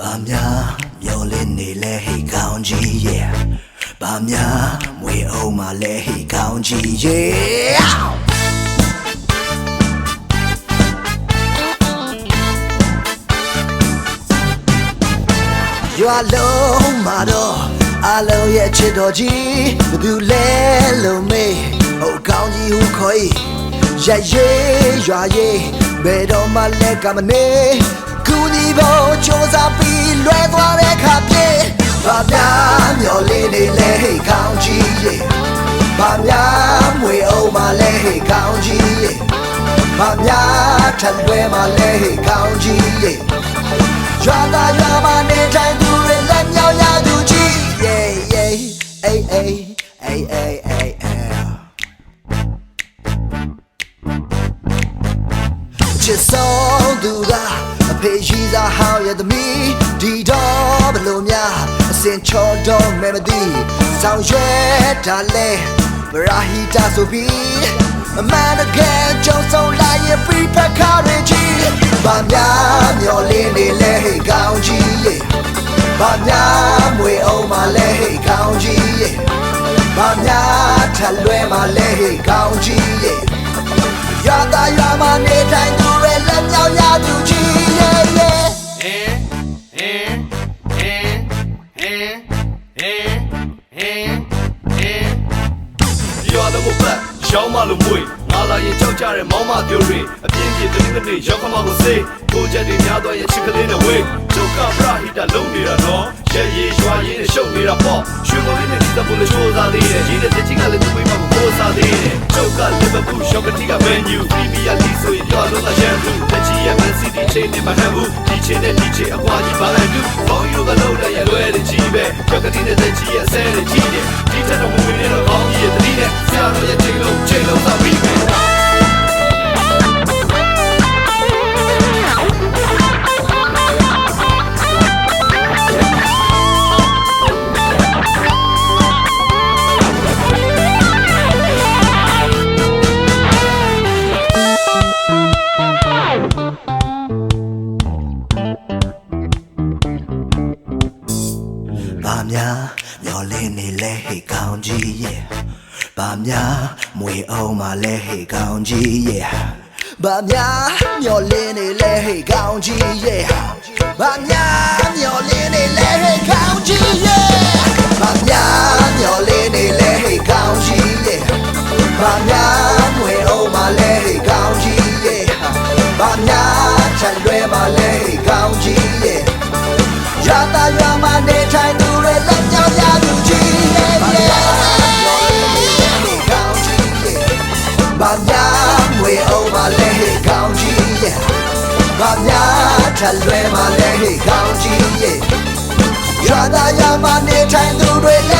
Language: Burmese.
ဘာများမျောလင်းနေလဲဟေ့ကောင်းကြီးရဲ့ဘာများမွေအောင်မလဲဟေ့ကောင်းကြီးရဲ့ရွာလုံးမှာတော့အလုံးရဲ့ချစ်တော်ကြီးဘယ်သူလဲလို့မေးဟိုကောင်းကြီးဟူခေါ်၏ရရဲရွာရဲဘယ်တော့မှလဲကမနေ ကူညီဖို့စ조사ပြီးလွဲသွားတဲ့ခါပြေဘာများမျော်လင့်နေလဲဟေ့ကောင်းကြီးရဲ့ဘာများမွေအောင်မလဲဟေ့ကောင်းကြီးရဲ့ဘာများထပ်လွဲမလဲဟေ့ကောင်းကြီးရဲ့ရွာသားရွာမနေထိုင်သူတွေလက်မြောက်ရသူကြီး yeah yeah အေးအေးအေးအေးအေးအေးချစ်ဆုံးသူကအ ဖေရှိသားဟောင်းရဲ့သမီးဒီတော့ဘလို့များအစင်ချောတော့မဲမသိဆောင်ရွက်တာလဲဗရာဟီတာဆိုပြီးအမှန်တကယ်ကြုံဆုံးလာရင်ပြဖက်ခါရကြီးဘာများမျော်လင့်နေလဲဟေ့ကောင်းကြီးရဲ့ဘာများမွေအောင်မလဲဟေ့ကောင်းကြီးရဲ့ဘာများထပ်လွဲမလဲဟေ့ကောင်းကြီးရဲ့ရတာရမ လာရင်ကြောက်ကြတဲ့မောင်မပြိုတွေအပြင်းပြေတင်းတင်းတင်းရောက်ခမကိုစေးကိုချက်တွေများသွားရဲ့ချစ်ကလေးနဲ့ဝေးဒုက္ခပရဟိတလုံးနေတာနော်ရဲရဲရွာရဲနဲ့ရှုပ်နေတာပေါ့ရွှေမလေးနဲ့ဒီသဘောလေးချိုးစားသေးတယ်ရင်းတဲ့ချင်းကလည်းသူ့မိမကိုပိုးစားသေးတယ်ဒုက္ခလီဗာပူးရှော့ကတီကမန်ယူပရီးမီးယားလိဆိုရင်ရွာလုံးကရန်သူလက်ချီရဲ့မန်စီးတီးချိန်နဲ့မဟန်ဘူးဒီချိန်နဲ့ဒီချိန်အကွာကြီးပါအန်တူဘောင်းယူကလုံးတဲ့ရွယ်တဲ့ကြီးပဲရှော့ကတီနဲ့တဲ့ကြီးရဲ့ဆဲတဲ့ကြီးတယ်ဒီထက်တော့မဝင်နေတော့ကောင်းကြီးရဲ့တတိနဲ့ဆရာတော်ရဲ့ချိန်လုံးချိန်လုံးသာပြီး ဘာများမျော်လင့်နေလဲဟေ့ကောင်းကြီးရဲ့ဘာများမွေအောင်မလဲဟေ့ကောင်းကြီးရဲ့ဘာများမျော်လင့်နေလဲဟေ့ကောင်းကြီးရဲ့ဘာများမျော်လင့်နေလဲဟေ့ကောင်းကြီးရဲ့ဘာများမျော်လင့်နေလဲဟေ့ကောင်းကြီးရဲ့ဘာများမွေအောင်မလဲဟေ့ကောင်းကြီးရဲ့ဘာများချန်လွဲမလဲဟေ့ကောင်းကြီးရဲ့ရတာရမနေထိုင် ဘာများထလွဲမလဲဟေ့ကောင်းကြီးရဲ့ရတာရမနေထိုင်သူတွေလက်ကြောင်ရသူ